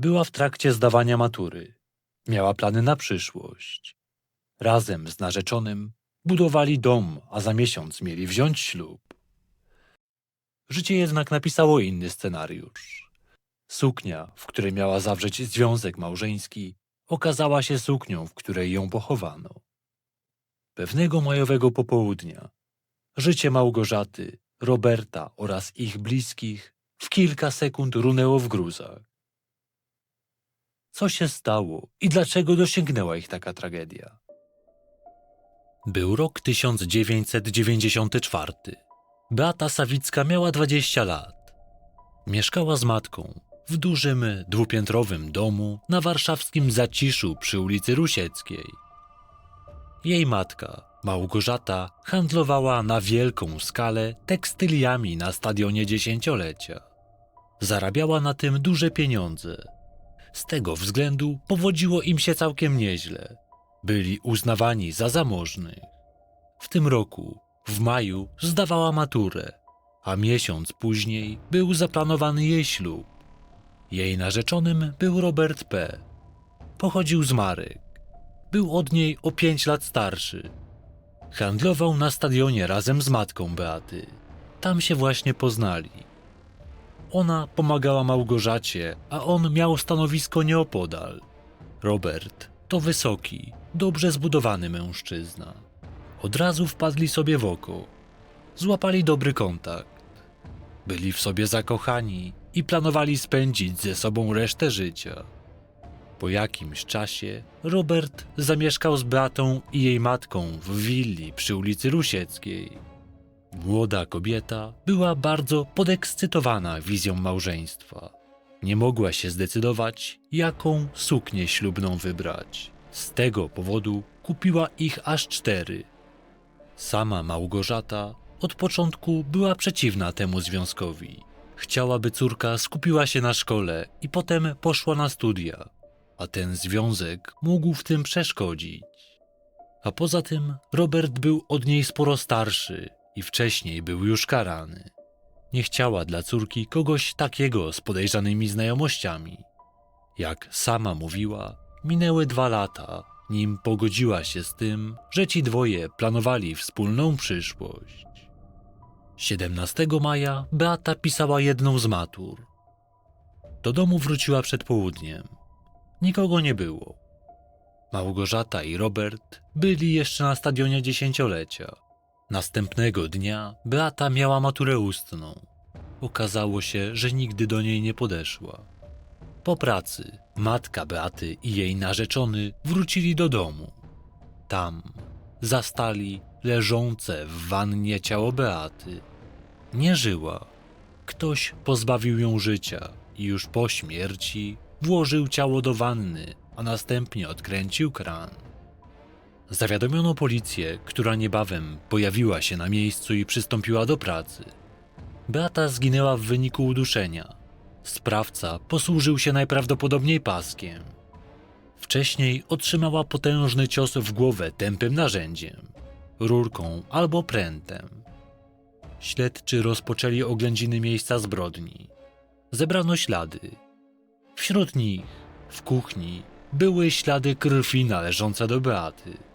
była w trakcie zdawania matury. Miała plany na przyszłość. Razem z narzeczonym budowali dom, a za miesiąc mieli wziąć ślub. Życie jednak napisało inny scenariusz. Suknia, w której miała zawrzeć związek małżeński, okazała się suknią, w której ją pochowano. Pewnego majowego popołudnia życie Małgorzaty, Roberta oraz ich bliskich w kilka sekund runęło w gruzach. Co się stało i dlaczego dosięgnęła ich taka tragedia? Był rok 1994. Beata Sawicka miała 20 lat. Mieszkała z matką w dużym, dwupiętrowym domu na warszawskim Zaciszu przy ulicy Rusieckiej. Jej matka, Małgorzata, handlowała na wielką skalę tekstyliami na stadionie dziesięciolecia. Zarabiała na tym duże pieniądze. Z tego względu powodziło im się całkiem nieźle. Byli uznawani za zamożnych. W tym roku, w maju, zdawała maturę, a miesiąc później był zaplanowany jej ślub. Jej narzeczonym był Robert P. Pochodził z Marek. Był od niej o pięć lat starszy. Handlował na stadionie razem z matką Beaty. Tam się właśnie poznali. Ona pomagała Małgorzacie, a on miał stanowisko nieopodal. Robert to wysoki, dobrze zbudowany mężczyzna. Od razu wpadli sobie w oko. Złapali dobry kontakt. Byli w sobie zakochani i planowali spędzić ze sobą resztę życia. Po jakimś czasie Robert zamieszkał z Beatą i jej matką w willi przy ulicy Rusieckiej. Młoda kobieta była bardzo podekscytowana wizją małżeństwa. Nie mogła się zdecydować, jaką suknię ślubną wybrać. Z tego powodu kupiła ich aż cztery. Sama Małgorzata od początku była przeciwna temu związkowi. Chciała, by córka skupiła się na szkole i potem poszła na studia, a ten związek mógł w tym przeszkodzić. A poza tym Robert był od niej sporo starszy i wcześniej był już karany. Nie chciała dla córki kogoś takiego z podejrzanymi znajomościami. Jak sama mówiła, minęły dwa lata, nim pogodziła się z tym, że ci dwoje planowali wspólną przyszłość. 17 maja Beata pisała jedną z matur. Do domu wróciła przed południem. Nikogo nie było. Małgorzata i Robert byli jeszcze na stadionie dziesięciolecia. Następnego dnia Beata miała maturę ustną. Okazało się, że nigdy do niej nie podeszła. Po pracy matka Beaty i jej narzeczony wrócili do domu. Tam zastali leżące w wannie ciało Beaty. Nie żyła. Ktoś pozbawił ją życia i już po śmierci włożył ciało do wanny, a następnie odkręcił kran. Zawiadomiono policję, która niebawem pojawiła się na miejscu i przystąpiła do pracy. Beata zginęła w wyniku uduszenia. Sprawca posłużył się najprawdopodobniej paskiem. Wcześniej otrzymała potężny cios w głowę tępym narzędziem, rurką albo prętem. Śledczy rozpoczęli oględziny miejsca zbrodni. Zebrano ślady. Wśród nich, w kuchni, były ślady krwi należące do Beaty.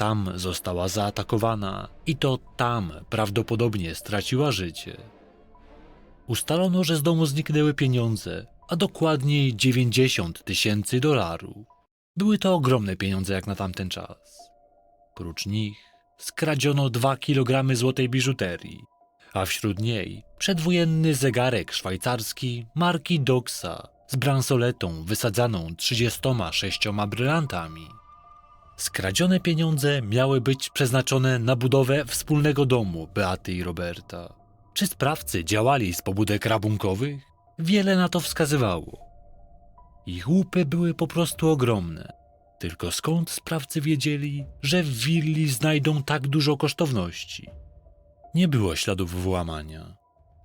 Tam została zaatakowana i to tam prawdopodobnie straciła życie. Ustalono, że z domu zniknęły pieniądze, a dokładniej 90 tysięcy dolarów. Były to ogromne pieniądze jak na tamten czas. Prócz nich skradziono 2 kg złotej biżuterii, a wśród niej przedwojenny zegarek szwajcarski marki Doxa z bransoletą wysadzaną 36 brylantami. Skradzione pieniądze miały być przeznaczone na budowę wspólnego domu Beaty i Roberta. Czy sprawcy działali z pobudek rabunkowych? Wiele na to wskazywało. Ich łupy były po prostu ogromne. Tylko skąd sprawcy wiedzieli, że w willi znajdą tak dużo kosztowności? Nie było śladów włamania.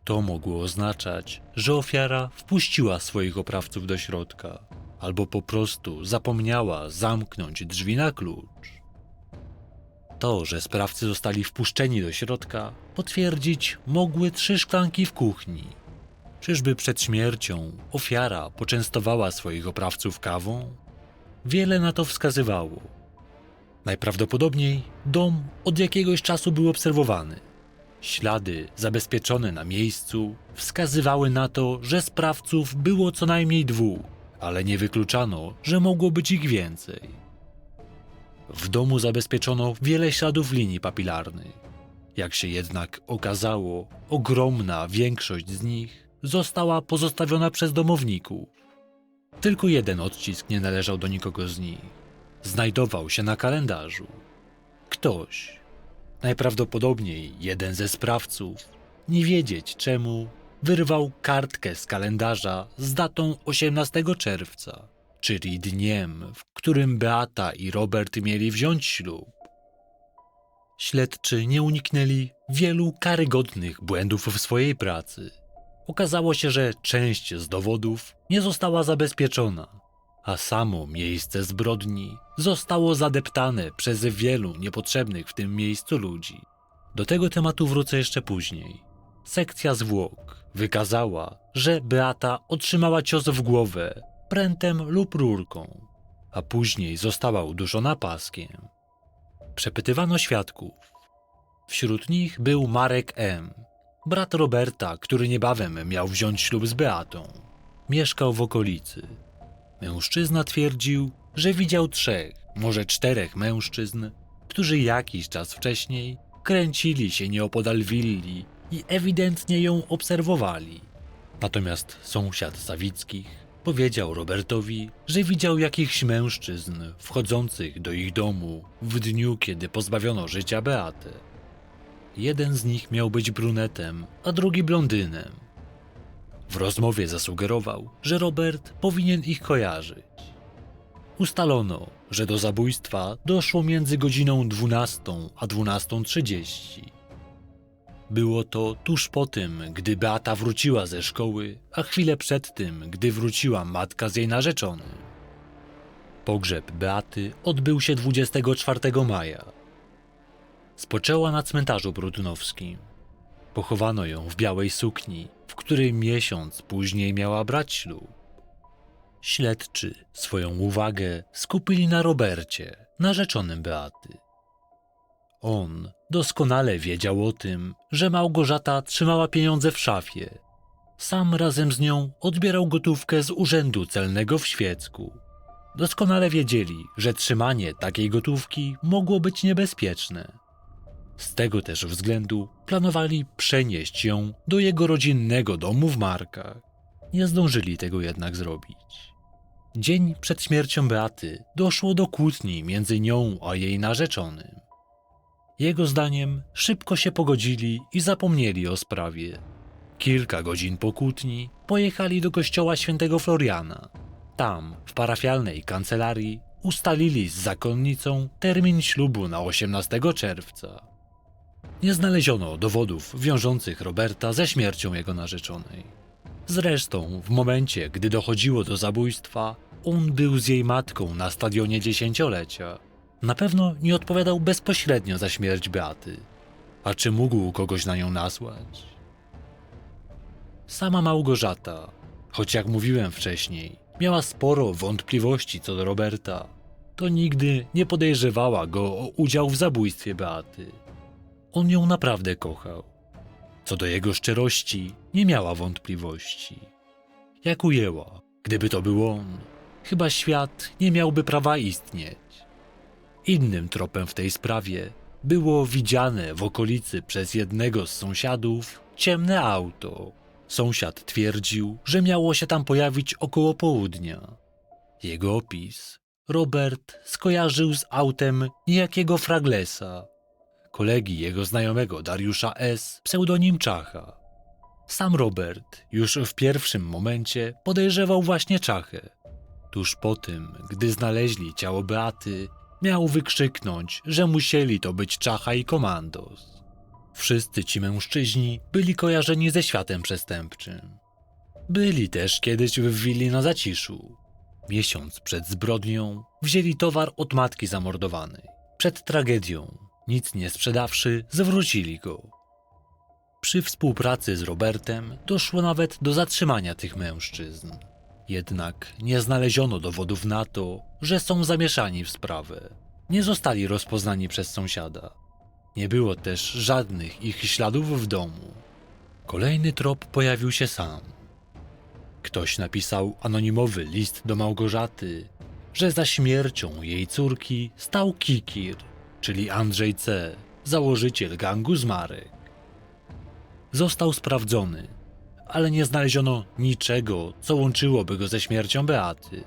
To mogło oznaczać, że ofiara wpuściła swoich oprawców do środka, albo po prostu zapomniała zamknąć drzwi na klucz. To, że sprawcy zostali wpuszczeni do środka, potwierdzić mogły trzy szklanki w kuchni. Czyżby przed śmiercią ofiara poczęstowała swoich oprawców kawą? Wiele na to wskazywało. Najprawdopodobniej dom od jakiegoś czasu był obserwowany. Ślady zabezpieczone na miejscu wskazywały na to, że sprawców było co najmniej dwóch, ale nie wykluczano, że mogło być ich więcej. W domu zabezpieczono wiele śladów linii papilarnych. Jak się jednak okazało, ogromna większość z nich została pozostawiona przez domowników. Tylko jeden odcisk nie należał do nikogo z nich. Znajdował się na kalendarzu. Ktoś, najprawdopodobniej jeden ze sprawców, nie wiedzieć czemu, wyrwał kartkę z kalendarza z datą 18 czerwca, czyli dniem, w którym Beata i Robert mieli wziąć ślub. Śledczy nie uniknęli wielu karygodnych błędów w swojej pracy. Okazało się, że część z dowodów nie została zabezpieczona, a samo miejsce zbrodni zostało zadeptane przez wielu niepotrzebnych w tym miejscu ludzi. Do tego tematu wrócę jeszcze później. Sekcja zwłok wykazała, że Beata otrzymała cios w głowę prętem lub rurką, a później została uduszona paskiem. Przepytywano świadków. Wśród nich był Marek M., brat Roberta, który niebawem miał wziąć ślub z Beatą. Mieszkał w okolicy. Mężczyzna twierdził, że widział trzech, może czterech mężczyzn, którzy jakiś czas wcześniej kręcili się nieopodal willi i ewidentnie ją obserwowali. Natomiast sąsiad Sawickich powiedział Robertowi, że widział jakichś mężczyzn wchodzących do ich domu w dniu, kiedy pozbawiono życia Beatę. Jeden z nich miał być brunetem, a drugi blondynem. W rozmowie zasugerował, że Robert powinien ich kojarzyć. Ustalono, że do zabójstwa doszło między godziną 12 a 12.30. Było to tuż po tym, gdy Beata wróciła ze szkoły, a chwilę przed tym, gdy wróciła matka z jej narzeczonym. Pogrzeb Beaty odbył się 24 maja. Spoczęła na cmentarzu brudnowskim. Pochowano ją w białej sukni, w której miesiąc później miała brać ślub. Śledczy swoją uwagę skupili na Robercie, narzeczonym Beaty. On doskonale wiedział o tym, że Małgorzata trzymała pieniądze w szafie. Sam razem z nią odbierał gotówkę z urzędu celnego w Świecku. Doskonale wiedzieli, że trzymanie takiej gotówki mogło być niebezpieczne. Z tego też względu planowali przenieść ją do jego rodzinnego domu w Markach. Nie zdążyli tego jednak zrobić. Dzień przed śmiercią Beaty doszło do kłótni między nią a jej narzeczonym. Jego zdaniem szybko się pogodzili i zapomnieli o sprawie. Kilka godzin po kłótni pojechali do kościoła świętego Floriana. Tam, w parafialnej kancelarii, ustalili z zakonnicą termin ślubu na 18 czerwca. Nie znaleziono dowodów wiążących Roberta ze śmiercią jego narzeczonej. Zresztą, w momencie, gdy dochodziło do zabójstwa, on był z jej matką na stadionie dziesięciolecia. Na pewno nie odpowiadał bezpośrednio za śmierć Beaty. A czy mógł kogoś na nią nasłać? Sama Małgorzata, choć jak mówiłem wcześniej, miała sporo wątpliwości co do Roberta, to nigdy nie podejrzewała go o udział w zabójstwie Beaty. On ją naprawdę kochał. Co do jego szczerości, nie miała wątpliwości. Jak ujęła, gdyby to był on, chyba świat nie miałby prawa istnieć. Innym tropem w tej sprawie było widziane w okolicy przez jednego z sąsiadów ciemne auto. Sąsiad twierdził, że miało się tam pojawić około południa. Jego opis Robert skojarzył z autem niejakiego Fraglesa, kolegi jego znajomego Dariusza S., pseudonim Czacha. Sam Robert już w pierwszym momencie podejrzewał właśnie Czachę. Tuż po tym, gdy znaleźli ciało Beaty, miał wykrzyknąć, że musieli to być Czacha i Komandos. Wszyscy ci mężczyźni byli kojarzeni ze światem przestępczym. Byli też kiedyś w willi na zaciszu. Miesiąc przed zbrodnią wzięli towar od matki zamordowanej. Przed tragedią, nic nie sprzedawszy, zwrócili go. Przy współpracy z Robertem doszło nawet do zatrzymania tych mężczyzn. Jednak nie znaleziono dowodów na to, że są zamieszani w sprawę. Nie zostali rozpoznani przez sąsiada. Nie było też żadnych ich śladów w domu. Kolejny trop pojawił się sam. Ktoś napisał anonimowy list do Małgorzaty, że za śmiercią jej córki stał Kikir, czyli Andrzej C., założyciel gangu Zmarek. Został sprawdzony, ale nie znaleziono niczego, co łączyłoby go ze śmiercią Beaty.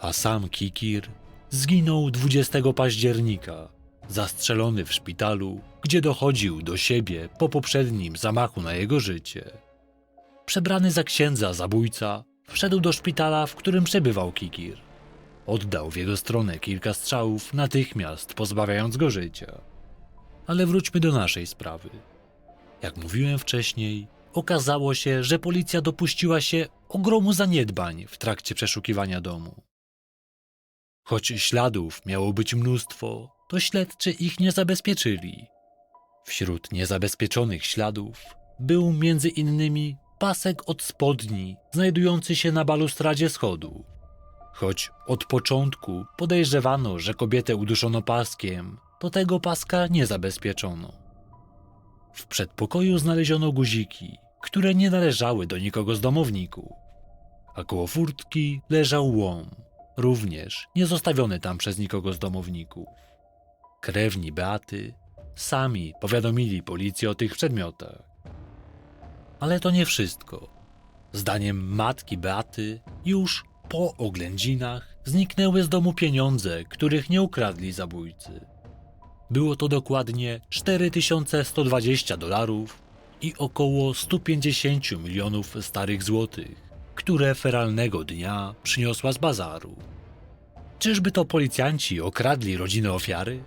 A sam Kikir zginął 20 października, zastrzelony w szpitalu, gdzie dochodził do siebie po poprzednim zamachu na jego życie. Przebrany za księdza zabójca, wszedł do szpitala, w którym przebywał Kikir. Oddał w jego stronę kilka strzałów, natychmiast pozbawiając go życia. Ale wróćmy do naszej sprawy. Jak mówiłem wcześniej, okazało się, że policja dopuściła się ogromu zaniedbań w trakcie przeszukiwania domu. Choć śladów miało być mnóstwo, to śledczy ich nie zabezpieczyli. Wśród niezabezpieczonych śladów był między innymi pasek od spodni znajdujący się na balustradzie schodu. Choć od początku podejrzewano, że kobietę uduszono paskiem, to tego paska nie zabezpieczono. W przedpokoju znaleziono guziki, które nie należały do nikogo z domowników, a koło furtki leżał łom, również nie zostawiony tam przez nikogo z domowników. Krewni Beaty sami powiadomili policję o tych przedmiotach. Ale to nie wszystko. Zdaniem matki Beaty, już po oględzinach zniknęły z domu pieniądze, których nie ukradli zabójcy. Było to dokładnie 4120 dolarów i około 150 milionów starych złotych, które feralnego dnia przyniosła z bazaru. Czyżby to policjanci okradli rodzinę ofiary?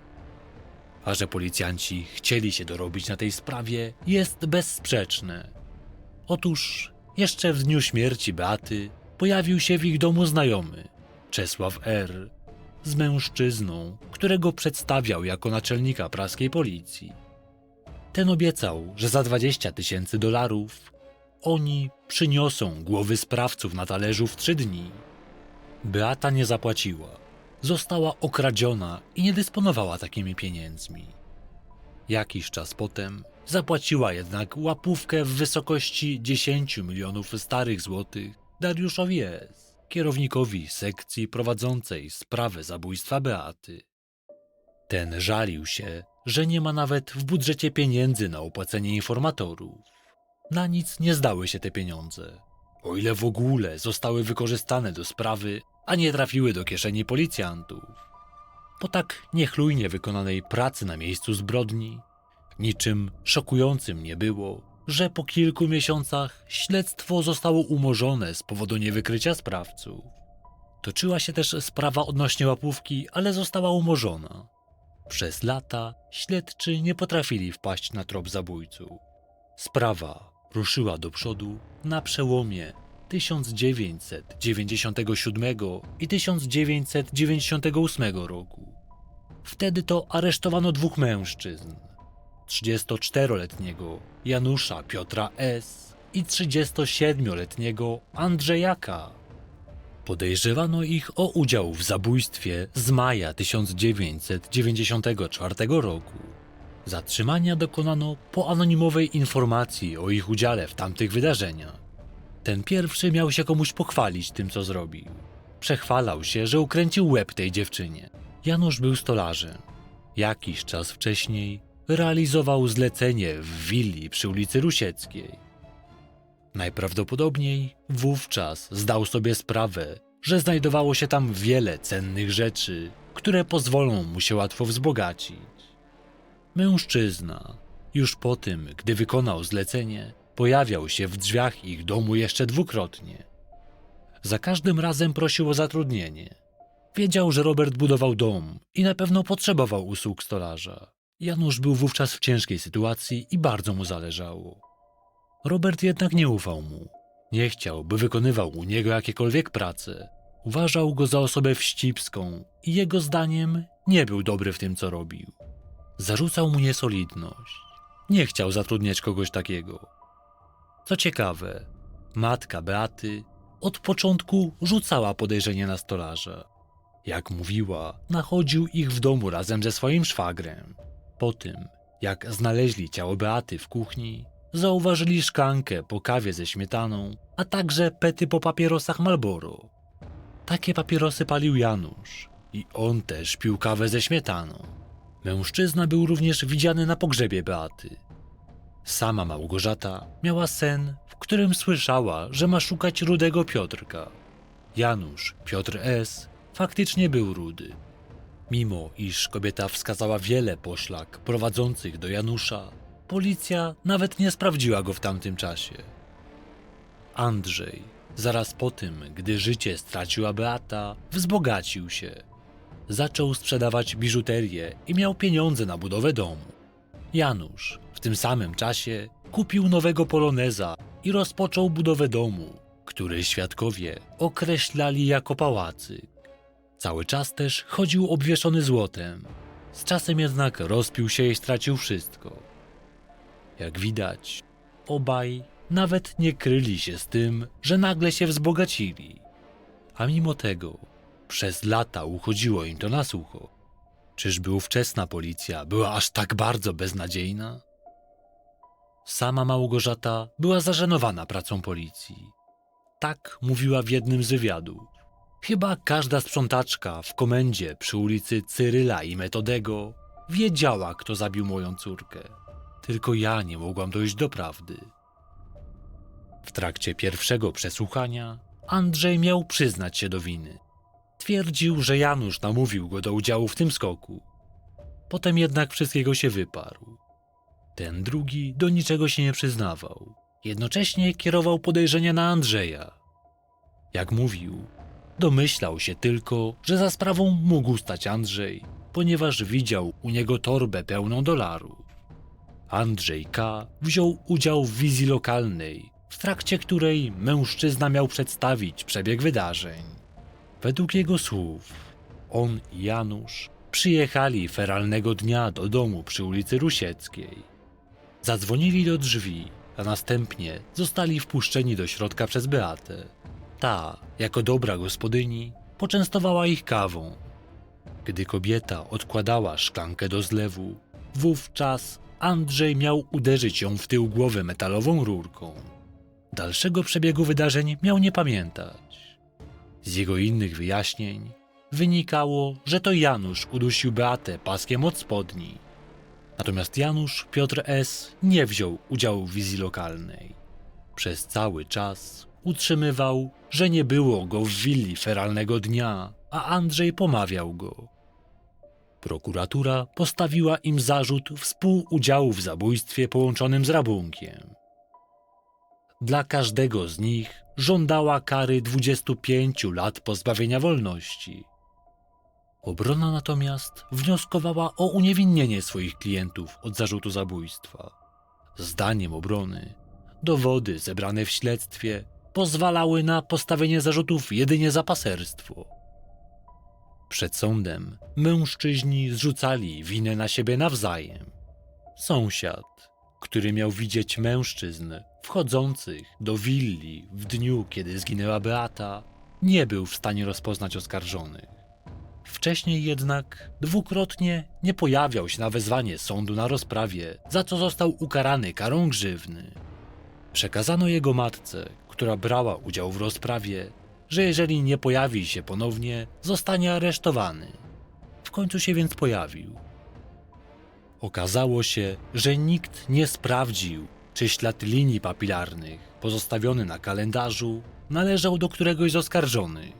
A że policjanci chcieli się dorobić na tej sprawie, jest bezsprzeczne. Otóż jeszcze w dniu śmierci Beaty pojawił się w ich domu znajomy, Czesław R., z mężczyzną, którego przedstawiał jako naczelnika praskiej policji. Ten obiecał, że za 20 tysięcy dolarów oni przyniosą głowy sprawców na talerzu w trzy dni. Beata nie zapłaciła. Została okradziona i nie dysponowała takimi pieniędzmi. Jakiś czas potem zapłaciła jednak łapówkę w wysokości 10 milionów starych złotych Dariuszowi S., kierownikowi sekcji prowadzącej sprawę zabójstwa Beaty. Ten żalił się, że nie ma nawet w budżecie pieniędzy na opłacenie informatorów. Na nic nie zdały się te pieniądze, o ile w ogóle zostały wykorzystane do sprawy, a nie trafiły do kieszeni policjantów. Po tak niechlujnie wykonanej pracy na miejscu zbrodni, niczym szokującym nie było, że po kilku miesiącach śledztwo zostało umorzone z powodu niewykrycia sprawców. Toczyła się też sprawa odnośnie łapówki, ale została umorzona. Przez lata śledczy nie potrafili wpaść na trop zabójców. Sprawa ruszyła do przodu na przełomie 1997 i 1998 roku. Wtedy to aresztowano dwóch mężczyzn. 34-letniego Janusza Piotra S. i 37-letniego Andrzejaka. Podejrzewano ich o udział w zabójstwie z maja 1994 roku. Zatrzymania dokonano po anonimowej informacji o ich udziale w tamtych wydarzeniach. Ten pierwszy miał się komuś pochwalić tym, co zrobił. Przechwalał się, że ukręcił łeb tej dziewczynie. Janusz był stolarzem. Jakiś czas wcześniej realizował zlecenie w willi przy ulicy Rusieckiej. Najprawdopodobniej wówczas zdał sobie sprawę, że znajdowało się tam wiele cennych rzeczy, które pozwolą mu się łatwo wzbogacić. Mężczyzna, już po tym, gdy wykonał zlecenie, pojawiał się w drzwiach ich domu jeszcze dwukrotnie. Za każdym razem prosił o zatrudnienie. Wiedział, że Robert budował dom i na pewno potrzebował usług stolarza. Janusz był wówczas w ciężkiej sytuacji i bardzo mu zależało. Robert jednak nie ufał mu. Nie chciał, by wykonywał u niego jakiekolwiek prace. Uważał go za osobę wścibską i jego zdaniem nie był dobry w tym, co robił. Zarzucał mu niesolidność. nie chciał zatrudniać kogoś takiego. Co ciekawe, matka Beaty od początku rzucała podejrzenie na stolarza. Jak mówiła, nachodził ich w domu razem ze swoim szwagrem. Po tym, jak znaleźli ciało Beaty w kuchni, zauważyli szklankę po kawie ze śmietaną, a także pety po papierosach Malboro. Takie papierosy palił Janusz i on też pił kawę ze śmietaną. Mężczyzna był również widziany na pogrzebie Beaty. Sama Małgorzata miała sen, w którym słyszała, że ma szukać rudego Piotrka. Janusz, Piotr S., faktycznie był rudy. Mimo iż kobieta wskazała wiele poszlak prowadzących do Janusza, policja nawet nie sprawdziła go w tamtym czasie. Andrzej, zaraz po tym, gdy życie straciła Beata, wzbogacił się. Zaczął sprzedawać biżuterię i miał pieniądze na budowę domu. Janusz w tym samym czasie kupił nowego poloneza i rozpoczął budowę domu, który świadkowie określali jako pałacyk. Cały czas też chodził obwieszony złotem. Z czasem jednak rozpił się i stracił wszystko. Jak widać, obaj nawet nie kryli się z tym, że nagle się wzbogacili. A mimo tego przez lata uchodziło im to na sucho. Czyżby ówczesna policja była aż tak bardzo beznadziejna? Sama Małgorzata była zażenowana pracą policji. Tak mówiła w jednym z wywiadów. Chyba każda sprzątaczka w komendzie przy ulicy Cyryla i Metodego wiedziała, kto zabił moją córkę. Tylko ja nie mogłam dojść do prawdy. W trakcie pierwszego przesłuchania Andrzej miał przyznać się do winy. Twierdził, że Janusz namówił go do udziału w tym skoku. Potem jednak wszystkiego się wyparł. Ten drugi do niczego się nie przyznawał. Jednocześnie kierował podejrzenia na Andrzeja. Jak mówił, domyślał się tylko, że za sprawą mógł stać Andrzej, ponieważ widział u niego torbę pełną dolarów. Andrzej K. wziął udział w wizji lokalnej, w trakcie której mężczyzna miał przedstawić przebieg wydarzeń. Według jego słów, on i Janusz przyjechali feralnego dnia do domu przy ulicy Rusieckiej. Zadzwonili do drzwi, a następnie zostali wpuszczeni do środka przez Beatę. Ta, jako dobra gospodyni, poczęstowała ich kawą. Gdy kobieta odkładała szklankę do zlewu, wówczas Andrzej miał uderzyć ją w tył głowy metalową rurką. Dalszego przebiegu wydarzeń miał nie pamiętać. Z jego innych wyjaśnień wynikało, że to Janusz udusił Beatę paskiem od spodni. Natomiast Janusz Piotr S. nie wziął udziału w wizji lokalnej. Przez cały czas utrzymywał, że nie było go w willi feralnego dnia, a Andrzej pomawiał go. Prokuratura postawiła im zarzut współudziału w zabójstwie połączonym z rabunkiem. Dla każdego z nich żądała kary 25 lat pozbawienia wolności. Obrona natomiast wnioskowała o uniewinnienie swoich klientów od zarzutu zabójstwa. Zdaniem obrony, dowody zebrane w śledztwie pozwalały na postawienie zarzutów jedynie za paserstwo. Przed sądem mężczyźni zrzucali winę na siebie nawzajem. Sąsiad, który miał widzieć mężczyzn wchodzących do willi w dniu, kiedy zginęła Beata, nie był w stanie rozpoznać oskarżonych. Wcześniej jednak dwukrotnie nie pojawiał się na wezwanie sądu na rozprawie, za co został ukarany karą grzywny. Przekazano jego matce, która brała udział w rozprawie, że jeżeli nie pojawi się ponownie, zostanie aresztowany. W końcu się więc pojawił. Okazało się, że nikt nie sprawdził, czy ślad linii papilarnych pozostawiony na kalendarzu należał do któregoś z oskarżonych.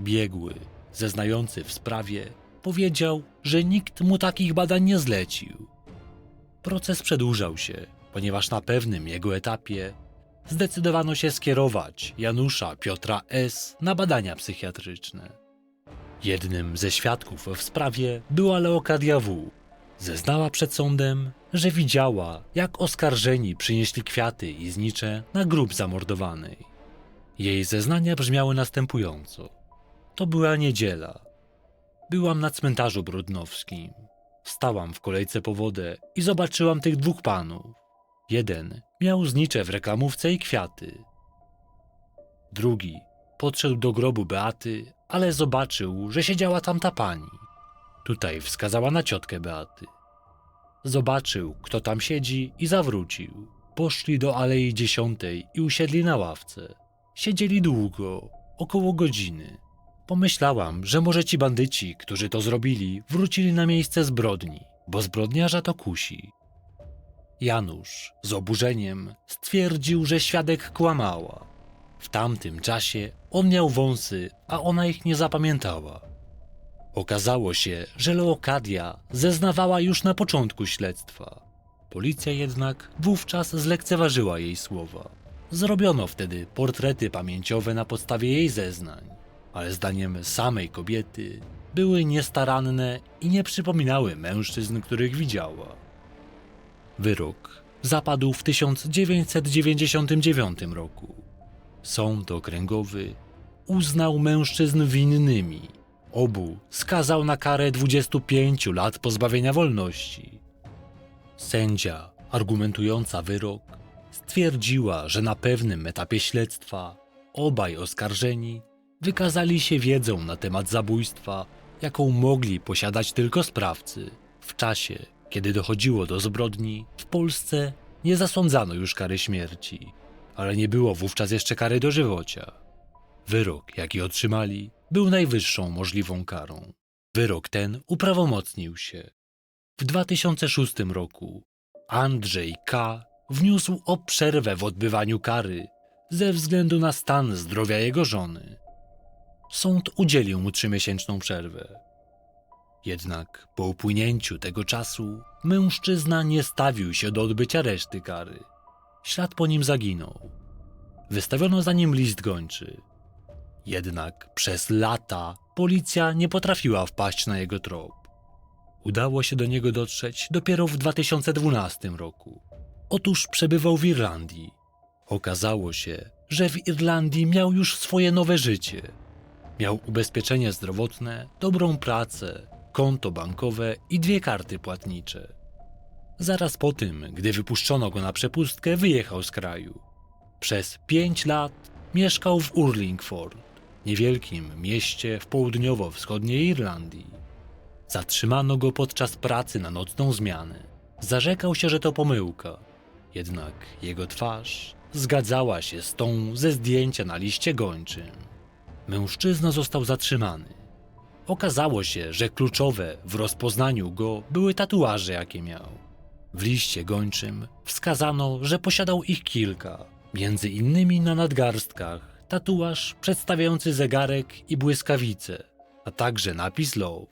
Biegły, zeznający w sprawie, powiedział, że nikt mu takich badań nie zlecił. Proces przedłużał się, ponieważ na pewnym jego etapie zdecydowano się skierować Janusza Piotra S. na badania psychiatryczne. Jednym ze świadków w sprawie była Leokadia W. Zeznała przed sądem, że widziała, jak oskarżeni przynieśli kwiaty i znicze na grób zamordowanej. Jej zeznania brzmiały następująco. To była niedziela. Byłam na cmentarzu brodnowskim. Stałam w kolejce po wodę i zobaczyłam tych dwóch panów. Jeden miał znicze w reklamówce i kwiaty. Drugi podszedł do grobu Beaty, ale zobaczył, że siedziała tam ta pani. Tutaj wskazała na ciotkę Beaty. Zobaczył, kto tam siedzi i zawrócił. Poszli do Alei Dziesiątej i usiedli na ławce. Siedzieli długo, około godziny. Pomyślałam, że może ci bandyci, którzy to zrobili, wrócili na miejsce zbrodni, bo zbrodniarza to kusi. Janusz z oburzeniem stwierdził, że świadek kłamała. W tamtym czasie on miał wąsy, a ona ich nie zapamiętała. Okazało się, że Leokadia zeznawała już na początku śledztwa. Policja jednak wówczas zlekceważyła jej słowa. Zrobiono wtedy portrety pamięciowe na podstawie jej zeznań, ale zdaniem samej kobiety były niestaranne i nie przypominały mężczyzn, których widziała. Wyrok zapadł w 1999 roku. Sąd okręgowy uznał mężczyzn winnymi. Obu skazał na karę 25 lat pozbawienia wolności. Sędzia, argumentująca wyrok, stwierdziła, że na pewnym etapie śledztwa obaj oskarżeni wykazali się wiedzą na temat zabójstwa, jaką mogli posiadać tylko sprawcy. W czasie, kiedy dochodziło do zbrodni, w Polsce nie zasądzano już kary śmierci, ale nie było wówczas jeszcze kary dożywocia. Wyrok, jaki otrzymali, był najwyższą możliwą karą. Wyrok ten uprawomocnił się. W 2006 roku Andrzej K. wniósł o przerwę w odbywaniu kary ze względu na stan zdrowia jego żony. Sąd udzielił mu trzymiesięczną przerwę. Jednak po upłynięciu tego czasu mężczyzna nie stawił się do odbycia reszty kary. Ślad po nim zaginął. Wystawiono za nim list gończy. Jednak przez lata policja nie potrafiła wpaść na jego trop. Udało się do niego dotrzeć dopiero w 2012 roku. Otóż przebywał w Irlandii. Okazało się, że w Irlandii miał już swoje nowe życie. Miał ubezpieczenie zdrowotne, dobrą pracę, konto bankowe i dwie karty płatnicze. Zaraz po tym, gdy wypuszczono go na przepustkę, wyjechał z kraju. Przez pięć lat mieszkał w Urlingford, niewielkim mieście w południowo-wschodniej Irlandii. Zatrzymano go podczas pracy na nocną zmianę. Zarzekał się, że to pomyłka. Jednak jego twarz zgadzała się z tą ze zdjęcia na liście gończym. Mężczyzna został zatrzymany. Okazało się, że kluczowe w rozpoznaniu go były tatuaże, jakie miał. W liście gończym wskazano, że posiadał ich kilka, między innymi na nadgarstkach tatuaż przedstawiający zegarek i błyskawice, a także napis Love.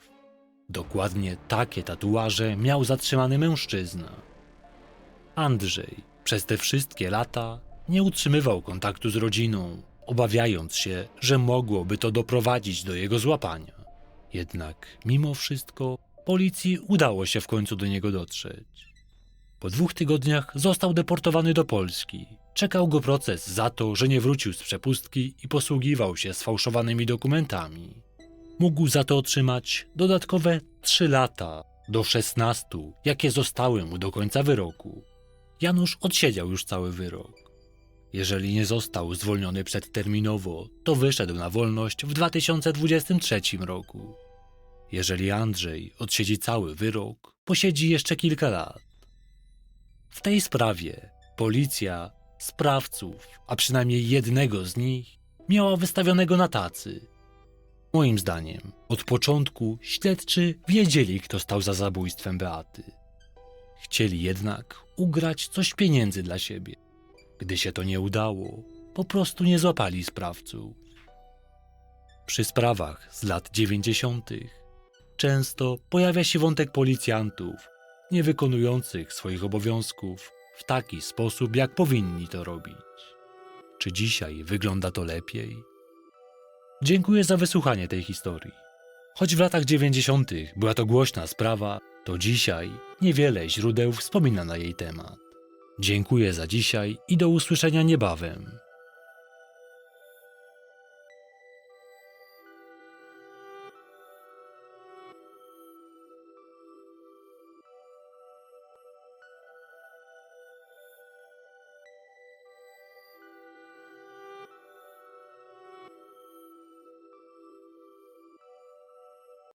Dokładnie takie tatuaże miał zatrzymany mężczyzna. Andrzej przez te wszystkie lata nie utrzymywał kontaktu z rodziną, obawiając się, że mogłoby to doprowadzić do jego złapania. Jednak mimo wszystko policji udało się w końcu do niego dotrzeć. Po dwóch tygodniach został deportowany do Polski. Czekał go proces za to, że nie wrócił z przepustki i posługiwał się sfałszowanymi dokumentami. Mógł za to otrzymać dodatkowe 3 lata do 16, jakie zostały mu do końca wyroku. Janusz odsiedział już cały wyrok. Jeżeli nie został zwolniony przedterminowo, to wyszedł na wolność w 2023 roku. Jeżeli Andrzej odsiedzi cały wyrok, posiedzi jeszcze kilka lat. W tej sprawie policja sprawców, a przynajmniej jednego z nich, miała wystawionego na tacy. Moim zdaniem, od początku śledczy wiedzieli, kto stał za zabójstwem Beaty. Chcieli jednak ugrać coś pieniędzy dla siebie. Gdy się to nie udało, po prostu nie złapali sprawców. Przy sprawach z lat 90. często pojawia się wątek policjantów nie wykonujących swoich obowiązków w taki sposób, jak powinni to robić. Czy dzisiaj wygląda to lepiej? Dziękuję za wysłuchanie tej historii. Choć w latach 90. była to głośna sprawa, to dzisiaj niewiele źródeł wspomina na jej temat. Dziękuję za dzisiaj i do usłyszenia niebawem.